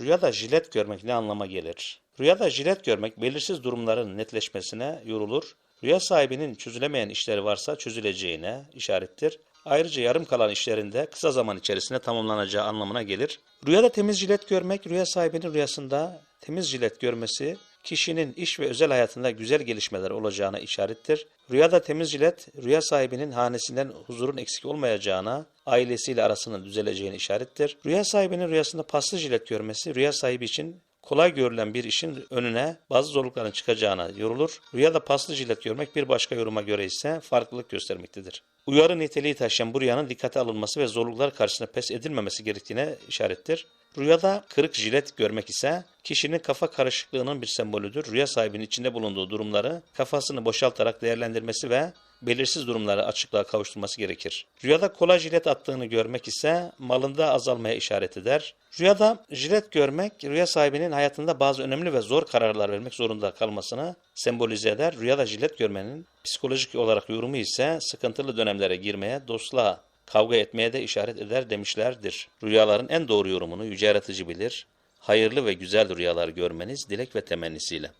Rüyada jilet görmek ne anlama gelir? Rüyada jilet görmek belirsiz durumların netleşmesine yorulur. Rüya sahibinin çözülemeyen işleri varsa çözüleceğine işarettir. Ayrıca yarım kalan işlerinde kısa zaman içerisinde tamamlanacağı anlamına gelir. Rüyada temiz jilet görmek, rüya sahibinin rüyasında temiz jilet görmesi, kişinin iş ve özel hayatında güzel gelişmeler olacağına işarettir. Rüyada temiz jilet, rüya sahibinin hanesinden huzurun eksik olmayacağına, ailesiyle arasının düzeleceğine işarettir. Rüya sahibinin rüyasında paslı jilet görmesi, rüya sahibi için kolay görülen bir işin önüne bazı zorlukların çıkacağına yorulur. Rüyada paslı jilet görmek bir başka yoruma göre ise farklılık göstermektedir. Uyarı niteliği taşıyan bu rüyanın dikkate alınması ve zorluklar karşısında pes edilmemesi gerektiğine işarettir. Rüyada kırık jilet görmek ise kişinin kafa karışıklığının bir sembolüdür. Rüya sahibinin içinde bulunduğu durumları kafasını boşaltarak değerlendirmesi ve belirsiz durumları açıklığa kavuşturması gerekir. Rüyada kolay jilet attığını görmek ise malında azalmaya işaret eder. Rüyada jilet görmek, rüya sahibinin hayatında bazı önemli ve zor kararlar vermek zorunda kalmasını sembolize eder. Rüyada jilet görmenin psikolojik olarak yorumu ise sıkıntılı dönemlere girmeye, dostluğa, kavga etmeye de işaret eder demişlerdir. Rüyaların en doğru yorumunu yüce yaratıcı bilir. Hayırlı ve güzel rüyalar görmeniz dilek ve temennisiyle.